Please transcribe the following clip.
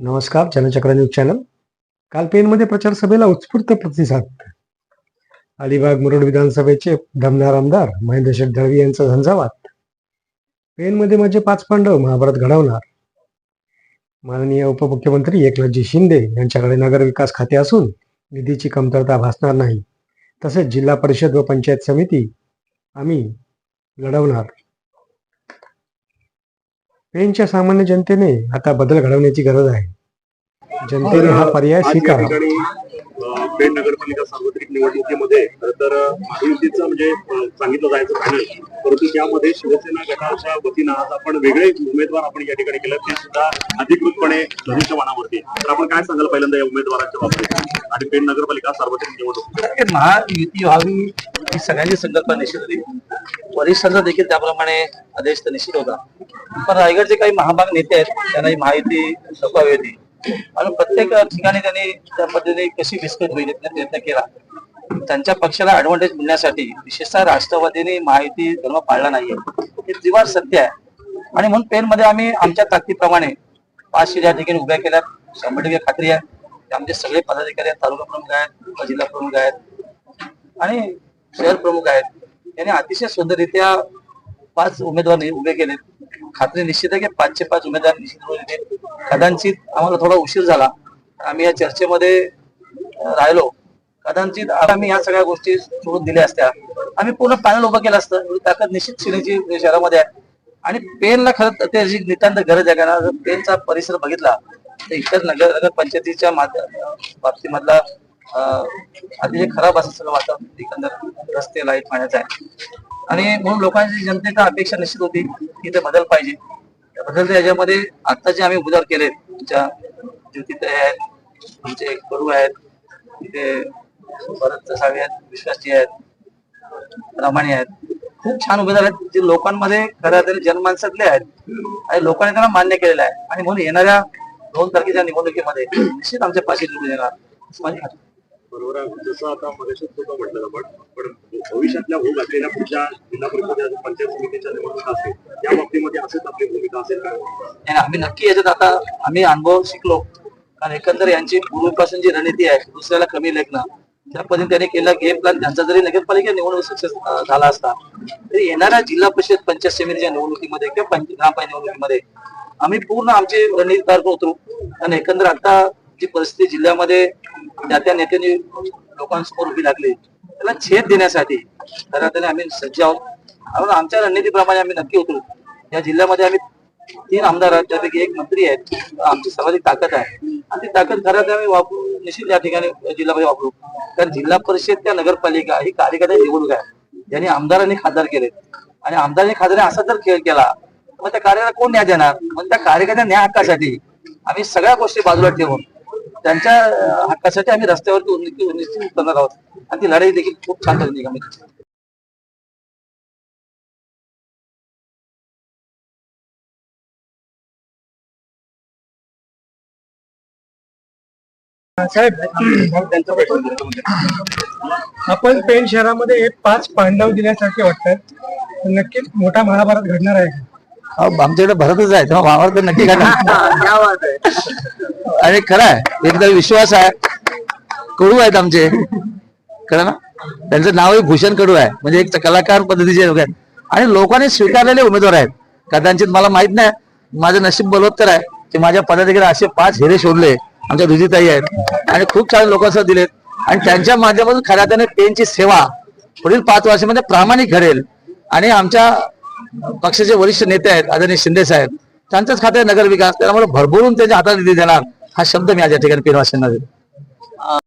नमस्कार जनचक्र news channel. काल पेनमध्ये प्रचार सभेला उत्स्फूर्त प्रतिसाद. अलिबाग मुरुड विधानसभेचे दमदार आमदार महेंद्र शेठ दळवी यांचा झंझावात. पेनमध्ये माझे पाच पांडव महाभारत घडवणार. माननीय उपमुख्यमंत्री एकनाथजी शिंदे यांच्याकडे नगर विकास खाते असून निधीची कमतरता भासणार नाही. तसेच जिल्हा परिषद व पंचायत समिती आम्ही लढवणार. पेनच्या सामान्य जनतेने आता बदल घडवण्याची गरज आहे. जनतेने हा पर्याय स्वीकारावा पेण नगरपालिका सार्वत्रिक निवडणुकीमध्ये खरं तर महायुतीचं म्हणजे सांगितलं जायचं पॅनल परंतु त्यामध्ये शिवसेना गटाच्या वतीनं आज आपण वेगळे उमेदवार आपण या ठिकाणी केलं ते सुद्धा अधिकृतपणे धनुष्यबाणावरती तर आपण काय सांगाल पहिल्यांदा या उमेदवारांच्या बाबतीत? आणि पेण नगरपालिका सार्वत्रिक निवडणूक महायुती व्हावी ही सगळ्यांची संकल्पना निश्चित होती. वरिष्ठांचा देखील त्याप्रमाणे आदेश तर निश्चित होता. पण रायगडचे काही महाभाग नेते आहेत त्यांना ही माहिती सोपावी होती आणि प्रत्येक ठिकाणी त्यांनी त्या पद्धतीने कशी विस्कट होईल प्रयत्न केला. त्यांच्या पक्षाला ऍडव्हान्टेज मिळण्यासाठी विशेषतः राष्ट्रवादीने माहिती धर्म पाळला नाहीये. हे जीवार सत्य आहे. आणि म्हणून पेनमध्ये आम्ही आमच्या ताकदीप्रमाणे पाचशे ज्या ठिकाणी उभ्या केल्या शंभर टक्के खात्री आहे. आमचे सगळे पदाधिकारी आहेत तालुका प्रमुख आहेत जिल्हा प्रमुख आहेत. आणि शहर प्रमुख आहेत. यांनी अतिशय सुंदररित्या पाच उमेदवार उभे केले खात्री निश्चित आहे की पाचशे पाच उमेदवार निश्चित होऊन कदाचित आम्हाला थोडा उशीर झाला. आम्ही या चर्चेमध्ये राहिलो. कदाचित आता आम्ही या सगळ्या गोष्टी सोडून दिल्या असत्या. आम्ही पूर्ण पॅनल उभं केलं असतं. एवढी ताकद निश्चित शिण्याची शहरामध्ये आहे. आणि पेनला खरं तर त्याची नितांत गरज आहे कारण जर पेनचा परिसर बघितला तर इतर नगर नगरपंचायतीच्या बाबतीमधला अतिशय खराब असं सगळं वातावरण एकंदर रस्ते लाइट पाण्याचं आहे. आणि म्हणून लोकांची जनतेचा अपेक्षा निश्चित होती की ते बदल पाहिजे. त्या याच्यामध्ये आता जे आम्ही उदार केले तुमच्या ज्योतिताई आहेत आमचे गुरु आहेत तिथे भरत सावे आहेत विश्वासजी आहेत रामाणी आहेत. खूप छान उमेदवार आहेत जे लोकांमध्ये खऱ्या तरी जनमानसातले आहेत आणि लोकांनी त्यांना मान्य केलेलं आहे. आणि म्हणून येणाऱ्या दोन तारखेच्या निवडणुकीमध्ये निश्चित आमच्या पाशी निवडून येणार बरोबर आहे. जसं आता मगाशी सुद्धा म्हटलं आपण पण भविष्यातल्या होऊ घातलेल्या पुढच्या जिल्हा परिषद पंचायत समितीच्या निवडणुका असेल त्या बाबतीमध्ये असेच आपली भूमिका असेल का? आम्ही नक्की याच्यात आता आम्ही अनुभव शिकलो. कारण एकंदर यांची पूर्वीपासून जी रणनीती आहे दुसऱ्याला कमी लेखणं त्या पद्धतीने त्यांनी केला गेम प्लॅन त्यांचा जरी नगरपालिका निवडणूक सक्सेस झाला असता तरी येणाऱ्या जिल्हा परिषद पंचायत समितीच्या निवडणुकीमध्ये किंवा ग्रामपंचायत निवडणुकीमध्ये आम्ही पूर्ण आमची रणनीती तयार करतो. होतो आणि एकंदर आता जी परिस्थिती जिल्ह्यामध्ये त्या त्या नेत्यांनी लोकांसमोर उभी लागली. त्याला छेद देण्यासाठी खऱ्या आम्ही सज्ज आहोत. म्हणून आमच्या रणनीतीप्रमाणे आम्ही नक्की उतरू. या जिल्ह्यामध्ये आम्ही तीन आमदार आहेत त्यापैकी एक मंत्री आहेत आमची सर्वाधिक ताकद आहे. आणि ती ताकद खरं तर आम्ही वापरू निश्चित या ठिकाणी जिल्ह्यामध्ये वापरू. कारण जिल्हा परिषद त्या नगरपालिका ही कार्यकर्ता निवडणूक आहे. ज्यांनी आमदारांनी खासदार केले. आणि आमदारांनी खासदारांनी असा जर खेळ केला मग त्या कार्याला कोण न्याय देणार? मग त्या कार्यकर्त्या न्याय हक्कासाठी आम्ही सगळ्या गोष्टी बाजूला ठेवून त्यांच्या हक्कासाठी आम्ही रस्त्यावरती उन्नती निश्चित करणार आहोत. आणि ती लढाई देखील खूप छान पद्धतीने आपण पेण शहरामध्ये पाच पांडव दिल्यासारखे वाटतात. नक्कीच मोठा महाभारत घडणार आहे. आमच्याकडे भरतच आहे तेव्हा मामावर तर नक्की करणार आणि खरं आहे एकदा विश्वास आहे कडू आहेत आमचे. कळलं ना? त्यांचं नावही भूषण कडू आहे म्हणजे एक कलाकार पद्धतीचे लोक आहेत. आणि लोकांनी स्वीकारलेले उमेदवार आहेत. कदाचित मला माहीत नाही माझं नशीब बलवत्तर आहे की माझ्या पदाधिकारी असे पाच हिरे शोधले आमच्या रुजिताई आहेत. आणि खूप छान लोकांसह दिलेत. आणि त्यांच्या माध्यमातून खऱ्या अर्थाने पेनची सेवा पुढील पाच वर्षामध्ये प्रामाणिक घडेल. आणि आमच्या पक्षाचे वरिष्ठ नेते आहेत आदरणीय शिंदे साहेब. त्यांच्याच खात्यात नगर विकास त्यामुळे भरभरून त्यांच्या हातात निधी देणार हा शब्द मी आज या ठिकाणी पिनवासींना दिला